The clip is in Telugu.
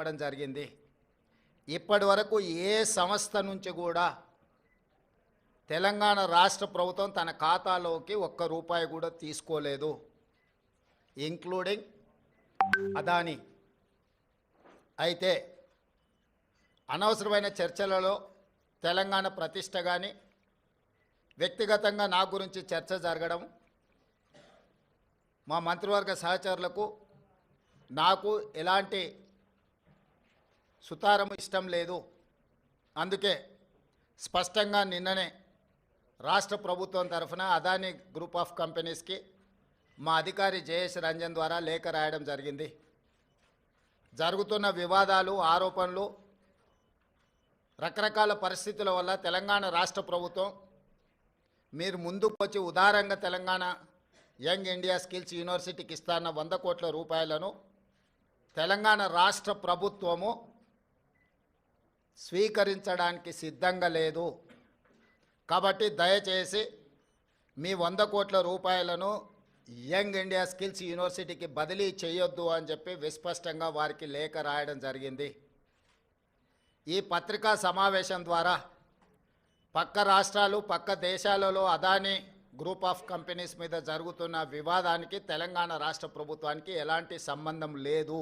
చెప్పడం జరిగింది. ఇప్పటి వరకు ఏ సంస్థ నుంచి కూడా తెలంగాణ రాష్ట్ర ప్రభుత్వం తన ఖాతాలోకి ఒక్క రూపాయి కూడా తీసుకోలేదు. ఇంక్లూడింగ్ అదాని. అయితే అనవసరమైన చర్చలలో తెలంగాణ ప్రతిష్ట కానీ వ్యక్తిగతంగా నా గురించి చర్చ జరగడం మా మంత్రివర్గ సహచరులకు నాకు ఎలాంటి సుతారము ఇష్టం లేదు. అందుకే స్పష్టంగా నిన్ననే రాష్ట్ర ప్రభుత్వం తరఫున అదానీ గ్రూప్ ఆఫ్ కంపెనీస్కి మా అధికారి జయేష్ రంజన్ ద్వారా లేఖ రాయడం జరిగింది. జరుగుతున్న వివాదాలు ఆరోపణలు రకరకాల పరిస్థితుల వల్ల తెలంగాణ రాష్ట్ర ప్రభుత్వం మీరు ముందుకు వచ్చి ఉదారంగా తెలంగాణ యంగ్ ఇండియా స్కిల్స్ యూనివర్సిటీకి ఇస్తాన్న వంద కోట్ల రూపాయలను తెలంగాణ రాష్ట్ర ప్రభుత్వము స్వీకరించడానికి సిద్ధంగా లేదు. కాబట్టి దయచేసి మీ వంద కోట్ల రూపాయలను యంగ్ ఇండియా స్కిల్స్ యూనివర్సిటీకి బదిలీ చేయొద్దు అని చెప్పి విస్పష్టంగా వారికి లేఖ రాయడం జరిగింది. ఈ పత్రికా సమావేశం ద్వారా పక్క రాష్ట్రాలు పక్క దేశాలలో అదానీ గ్రూప్ ఆఫ్ కంపెనీస్ మీద జరుగుతున్న వివాదానికి తెలంగాణ రాష్ట్ర ప్రభుత్వానికి ఎలాంటి సంబంధం లేదు.